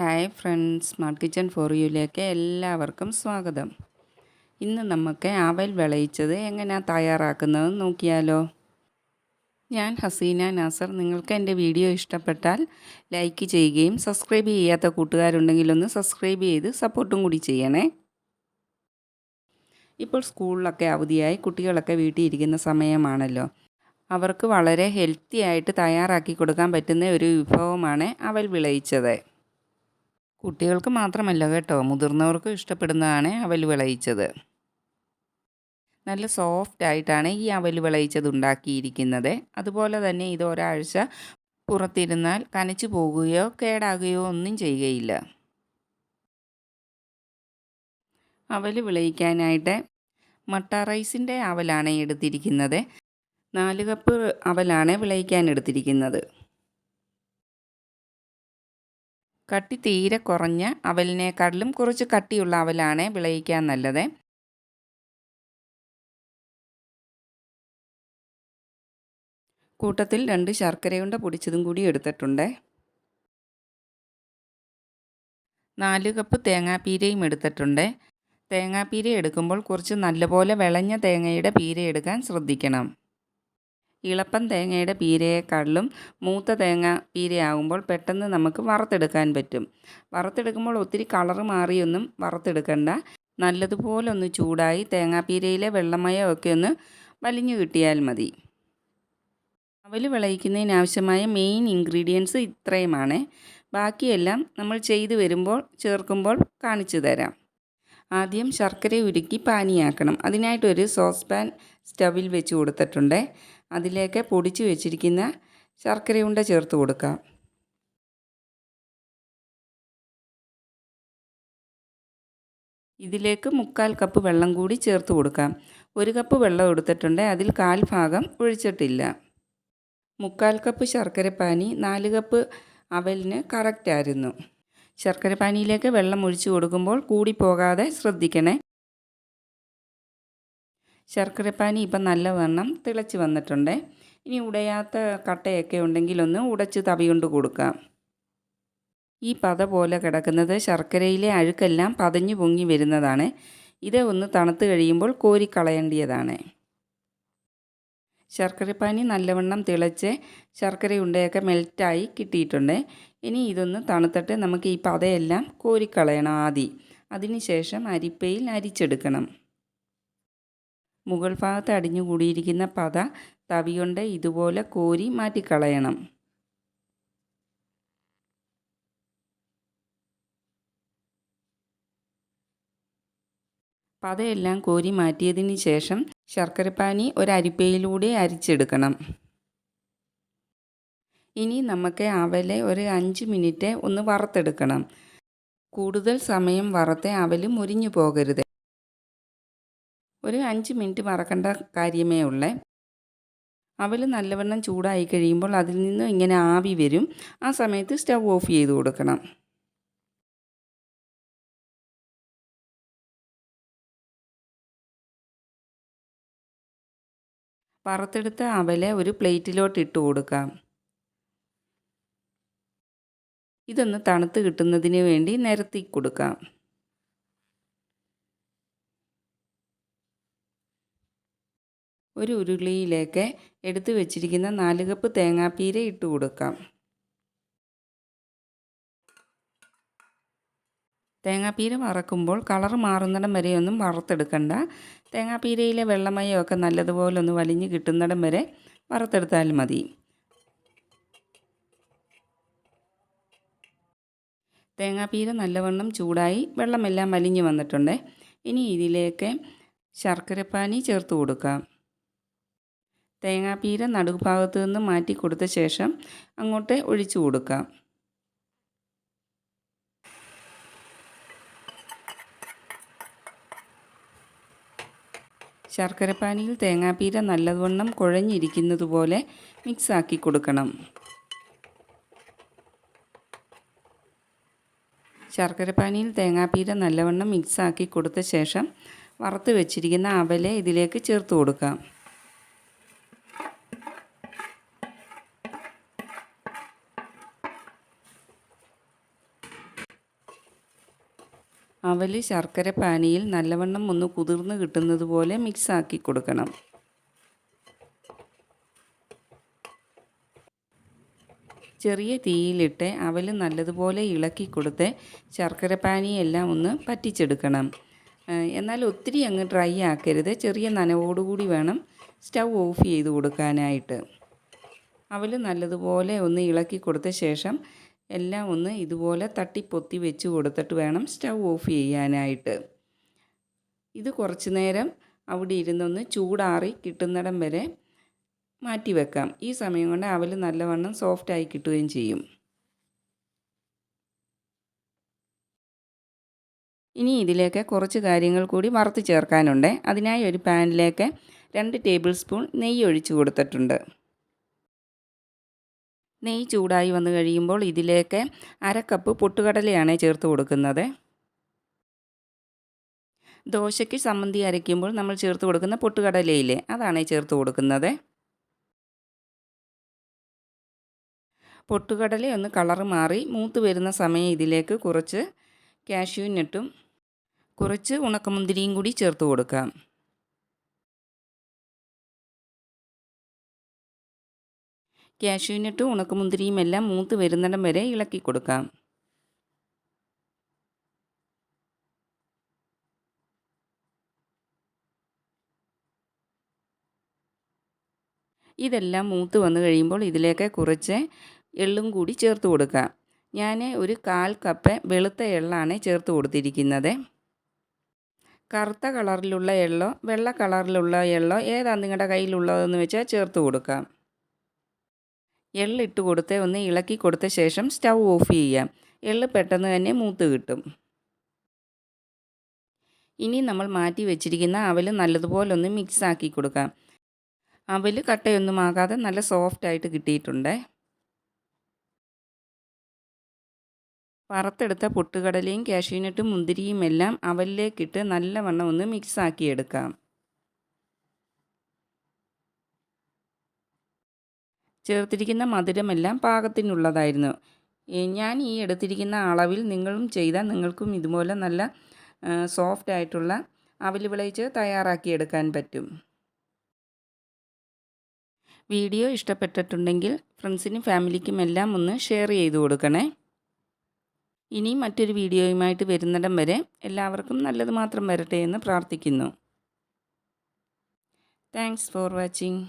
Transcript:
Hi friends smart kitchen for യുയിലേക്ക് എല്ലാവർക്കും സ്വാഗതം. ഇന്ന് നമുക്ക് അവൽ വിളയിച്ചത് എങ്ങനെയാണ് തയ്യാറാക്കുന്നത് നോക്കിയാലോ? ഞാൻ ഹസീന നാസർ. നിങ്ങൾക്ക് എന്റെ വീഡിയോ ഇഷ്ടപ്പെട്ടാൽ ലൈക്ക് ചെയ്യുകയും സബ്സ്ക്രൈബ് ചെയ്യാത്ത കൂട്ടുകാരുണ്ടെങ്കിൽ ഒന്ന് സബ്സ്ക്രൈബ് ചെയ്ത് സപ്പോർട്ടും കൂടി ചെയ്യണേ. ഇപ്പോൾ സ്കൂളിലൊക്കെ അവധിയായി കുട്ടികളൊക്കെ വീട്ടിൽ ഇരിക്കുന്ന സമയമാണല്ലോ. അവർക്ക് വളരെ ഹെൽത്തി ആയിട്ട് തയ്യാറാക്കി കൊടുക്കാൻ പറ്റുന്ന ഒരു വിഭവമാണ് അവൽ വിളയിച്ചത്. കുട്ടികൾക്ക് മാത്രമല്ല കേട്ടോ മുതിർന്നവർക്കും ഇഷ്ടപ്പെടുന്നതാണ് അവൽ വിളയിച്ചത്. നല്ല സോഫ്റ്റ് ആയിട്ടാണ് ഈ അവൽ വിളയിച്ചത് ഉണ്ടാക്കിയിരിക്കുന്നത്. അതുപോലെ തന്നെ ഇത് ഒരാഴ്ച പുറത്തിരുന്നാൽ കനച്ചു പോകുകയോ കേടാകുകയോ ഒന്നും ചെയ്യുകയില്ല. അവൽ വിളയിക്കാനായിട്ട് മട്ട റൈസിന്റെ അവലാണ് എടുത്തിരിക്കുന്നത്. നാല് കപ്പ് അവലാണ് വിളയിക്കാൻ എടുത്തിരിക്കുന്നത്. കട്ടി തീരെ കുറഞ്ഞ അവലിനേക്കാട്ടിലും കുറച്ച് കട്ടിയുള്ള അവലാണ് വിളയിക്കാൻ നല്ലത്. കൂട്ടത്തിൽ രണ്ട് ശർക്കരയുണ്ട പൊടിച്ചതും കൂടി എടുത്തിട്ടുണ്ട്. നാല് കപ്പ് തേങ്ങാപ്പീരയും എടുത്തിട്ടുണ്ട്. തേങ്ങാപ്പീര എടുക്കുമ്പോൾ കുറച്ച് നല്ലപോലെ വിളഞ്ഞ തേങ്ങയുടെ പീര എടുക്കാൻ ശ്രദ്ധിക്കണം. ഇളപ്പൻ തേങ്ങയുടെ പീരയെക്കാളിലും മൂത്ത തേങ്ങ പീരയാകുമ്പോൾ പെട്ടെന്ന് നമുക്ക് വറുത്തെടുക്കാൻ പറ്റും. വറുത്തെടുക്കുമ്പോൾ ഒത്തിരി കളറ് മാറിയൊന്നും വറുത്തെടുക്കണ്ട. നല്ലതുപോലെ ഒന്ന് ചൂടായി തേങ്ങാപ്പീരയിലെ വെള്ളമയമൊക്കെ ഒന്ന് വലിഞ്ഞു കിട്ടിയാൽ മതി. അവൽ വിളയിക്കുന്നതിനാവശ്യമായ മെയിൻ ഇൻഗ്രീഡിയൻസ് ഇത്രയുമാണ്. ബാക്കിയെല്ലാം നമ്മൾ ചെയ്തു വരുമ്പോൾ ചേർക്കുമ്പോൾ കാണിച്ചു തരാം. ആദ്യം ശർക്കര ഉരുക്കി പാനിയാക്കണം. അതിനായിട്ടൊരു സോസ് പാൻ സ്റ്റവിൽ വെച്ച് കൊടുത്തിട്ടുണ്ട്. അതിലേക്ക് പൊടിച്ചു വെച്ചിരിക്കുന്ന ശർക്കരയുണ്ട ചേർത്ത് കൊടുക്കാം. ഇതിലേക്ക് മുക്കാൽ കപ്പ് വെള്ളം കൂടി ചേർത്ത് കൊടുക്കാം. ഒരു കപ്പ് വെള്ളം എടുത്തിട്ടുണ്ട്. അതിൽ കാൽ ഭാഗം ഒഴിച്ചിട്ടില്ല. മുക്കാൽ കപ്പ് ശർക്കരപ്പാനി നാല് കപ്പ് അവലിന് കറക്റ്റായിരുന്നു ശർക്കരപ്പാനിയിലേക്ക് വെള്ളം ഒഴിച്ചു കൊടുക്കുമ്പോൾ കൂടി പോകാതെ ശ്രദ്ധിക്കണേ. ശർക്കരപ്പാനി ഇപ്പം നല്ലവണ്ണം തിളച്ച് വന്നിട്ടുണ്ട്. ഇനി ഉടയാത്ത കട്ടയൊക്കെ ഉണ്ടെങ്കിൽ ഒന്ന് ഉടച്ച് തവി കൊണ്ട് കൊടുക്കാം. ഈ പത പോലെ കിടക്കുന്നത് ശർക്കരയിലെ അഴുക്കെല്ലാം പതഞ്ഞു പൊങ്ങി വരുന്നതാണ്. ഇത് ഒന്ന് തണുത്ത് കഴിയുമ്പോൾ കോരിക്കളയേണ്ടിയതാണ് ശർക്കരപ്പാനി നല്ലവണ്ണം തിളച്ച് ശർക്കര ഉണ്ടയൊക്കെ മെൽറ്റായി കിട്ടിയിട്ടുണ്ട്. ഇനി ഇതൊന്ന് തണുത്തിട്ട് നമുക്ക് ഈ പതയെല്ലാം കോരിക്കളയണം ആദ്യം അതിനുശേഷം അരിപ്പയിൽ അരിച്ചെടുക്കണം. മുകൾ ഭാഗത്ത് അടിഞ്ഞുകൂടിയിരിക്കുന്ന പത തവികൊണ്ട് ഇതുപോലെ കോരി മാറ്റിക്കളയണം. പതയെല്ലാം കോരി മാറ്റിയതിന് ശേഷം ശർക്കരപ്പാനി ഒരരിപ്പയിലൂടെ അരിച്ചെടുക്കണം. ഇനി നമുക്ക് അവലെ ഒരു അഞ്ച് മിനിറ്റ് ഒന്ന് വറുത്തെടുക്കണം. കൂടുതൽ സമയം വറുത്ത് അവൽ മുരിഞ്ഞു പോകരുത്. ഒരു അഞ്ച് മിനിറ്റ് മറക്കേണ്ട കാര്യമേ ഉള്ളേ. അവൽ നല്ലവണ്ണം ചൂടായി കഴിയുമ്പോൾ അതിൽ നിന്ന് ഇങ്ങനെ ആവി വരും. ആ സമയത്ത് സ്റ്റവ് ഓഫ് ചെയ്ത് കൊടുക്കണം. വറുത്തെടുത്ത അവലെ ഒരു പ്ലേറ്റിലോട്ട് ഇട്ട് കൊടുക്കാം. ഇതൊന്ന് തണുത്ത് കിട്ടുന്നതിന് വേണ്ടി നിരത്തി കൊടുക്കാം. ഒരു ഉരുളിയിലേക്ക് എടുത്തു വെച്ചിരിക്കുന്ന നാല് കപ്പ് തേങ്ങാപ്പീര ഇട്ട് കൊടുക്കാം. തേങ്ങാപ്പീര വറക്കുമ്പോൾ കളർ മാറുന്നിടം വരെയൊന്നും വറുത്തെടുക്കണ്ട. തേങ്ങാപ്പീരയിലെ വെള്ളമയമൊക്കെ നല്ലതുപോലെ ഒന്ന് വലിഞ്ഞ് കിട്ടുന്നിടം വരെ വറുത്തെടുത്താൽ മതി. തേങ്ങാപ്പീര നല്ലവണ്ണം ചൂടായി വെള്ളമെല്ലാം വലിഞ്ഞു വന്നിട്ടുണ്ട്. ഇനി ഇതിലേക്ക് ശർക്കരപ്പാനി ചേർത്ത് കൊടുക്കാം. തേങ്ങാപ്പീര നടുഭാഗത്ത് നിന്ന് മാറ്റി കൊടുത്ത ശേഷം അങ്ങോട്ട് ഒഴിച്ചു കൊടുക്കാം ശർക്കരപ്പാനിയിൽ തേങ്ങാപ്പീര നല്ലവണ്ണം കുഴഞ്ഞിരിക്കുന്നത് പോലെ മിക്സാക്കി കൊടുക്കണം. ശർക്കരപ്പാനിയിൽ തേങ്ങാപ്പീര നല്ലവണ്ണം മിക്സാക്കി കൊടുത്ത ശേഷം വറുത്ത് വെച്ചിരിക്കുന്ന അവലെ ഇതിലേക്ക് ചേർത്ത് കൊടുക്കാം. അവൽ ശർക്കര പാനിയിൽ നല്ലവണ്ണം ഒന്ന് കുതിർന്ന് കിട്ടുന്നത് പോലെ മിക്സാക്കി കൊടുക്കണം. ചെറിയ തീയിലിട്ട് അവൽ നല്ലതുപോലെ ഇളക്കി കൊടുത്ത് ശർക്കര പാനിയെല്ലാം ഒന്ന് പറ്റിച്ചെടുക്കണം. എന്നാൽ ഒത്തിരി അങ്ങ് ഡ്രൈ ആക്കരുത്. ചെറിയ നനവോടുകൂടി വേണം സ്റ്റൗ ഓഫ് ചെയ്ത് കൊടുക്കാനായിട്ട്. അവൽ നല്ലതുപോലെ ഒന്ന് ഇളക്കി കൊടുത്ത ശേഷം എല്ലാം ഒന്ന് ഇതുപോലെ തട്ടിപ്പൊത്തി വെച്ച് കൊടുത്തിട്ട് വേണം സ്റ്റൗ ഓഫ് ചെയ്യാനായിട്ട്. ഇത് കുറച്ച് നേരം അവിടെ ഇരുന്നൊന്ന് ചൂടാറി കിട്ടുന്നിടം വരെ മാറ്റി വെക്കാം. ഈ സമയം കൊണ്ട് അവൽ നല്ലവണ്ണം സോഫ്റ്റായി കിട്ടുകയും ചെയ്യും. ഇനി ഇതിലേക്ക് കുറച്ച് കാര്യങ്ങൾ കൂടി വറുത്ത് ചേർക്കാനുണ്ട്. അതിനായി ഒരു പാനിലേക്ക് രണ്ട് ടേബിൾ സ്പൂൺ നെയ്യ് ഒഴിച്ച് കൊടുത്തിട്ടുണ്ട്. നെയ്യ് ചൂടായി വന്നു കഴിയുമ്പോൾ ഇതിലേക്ക് അര കപ്പ് പൊട്ടുകടലയാണ് ചേർത്ത് കൊടുക്കുന്നത്. ദോശയ്ക്ക് സമ്മന്തി അരയ്ക്കുമ്പോൾ നമ്മൾ ചേർത്ത് കൊടുക്കുന്ന പൊട്ടുകടലയില്ലേ അതാണ് ചേർത്ത് കൊടുക്കുന്നത്. പൊട്ടുകടല ഒന്ന് കളറ് മാറി മൂത്ത് വരുന്ന സമയം ഇതിലേക്ക് കുറച്ച് കാഷ്യൂ നട്ടും കുറച്ച് ഉണക്കമുന്തിരിയും കൂടി ചേർത്ത് കൊടുക്കാം. കാഷ്യൂനട്ടും ഉണക്കമുന്തിരിയും എല്ലാം മൂത്ത് വരുന്നിടം വരെ ഇളക്കി കൊടുക്കാം. ഇതെല്ലാം മൂത്ത് വന്നു കഴിയുമ്പോൾ ഇതിലേക്ക് കുറച്ച് എള്ളും കൂടി ചേർത്ത് കൊടുക്കാം. ഞാൻ ഒരു കാൽ കപ്പ് വെളുത്ത എള്ളാണ് ചേർത്ത് കൊടുത്തിരിക്കുന്നത്. കറുത്ത കളറിലുള്ള എള്ളോ വെള്ള കളറിലുള്ള എള്ളോ ഏതാണ് നിങ്ങളുടെ കയ്യിലുള്ളതെന്ന് വെച്ചാൽ ചേർത്ത് കൊടുക്കാം. എള്ളിട്ട് കൊടുത്ത് ഒന്ന് ഇളക്കി കൊടുത്ത ശേഷം സ്റ്റൗ ഓഫ് ചെയ്യാം. എള്ള് പെട്ടെന്ന് തന്നെ മൂത്ത് കിട്ടും. ഇനി നമ്മൾ മാറ്റി വെച്ചിരിക്കുന്ന അവൽ നല്ലതുപോലെ ഒന്ന് മിക്സ് ആക്കി കൊടുക്കാം. അവൽ കട്ടയൊന്നും ആകാതെ നല്ല സോഫ്റ്റ് ആയിട്ട് കിട്ടിയിട്ടുണ്ട്. വറുത്തെടുത്ത പൊട്ടുകടലയും കാഷ്യൂനട്ടും മുന്തിരിയും എല്ലാം അവലിലേക്കിട്ട് നല്ലവണ്ണം ഒന്ന് മിക്സ് ആക്കി എടുക്കാം ചേർത്തിരിക്കുന്ന മധുരമെല്ലാം പാകത്തിനുള്ളതായിരുന്നു. ഞാൻ ഈ എടുത്തിരിക്കുന്ന അളവിൽ നിങ്ങളും ചെയ്താൽ നിങ്ങൾക്കും ഇതുപോലെ നല്ല സോഫ്റ്റ് ആയിട്ടുള്ള അവൽ വിളയിച്ച് തയ്യാറാക്കിയെടുക്കാൻ പറ്റും. വീഡിയോ ഇഷ്ടപ്പെട്ടിട്ടുണ്ടെങ്കിൽ ഫ്രണ്ട്സിനും ഫാമിലിക്കും എല്ലാം ഒന്ന് ഷെയർ ചെയ്തു കൊടുക്കണേ. ഇനി മറ്റൊരു വീഡിയോയുമായിട്ട് വരുന്നിടം വരെ എല്ലാവർക്കും നല്ലത് മാത്രം വരട്ടെ എന്ന് പ്രാർത്ഥിക്കുന്നു. Thanks for watching.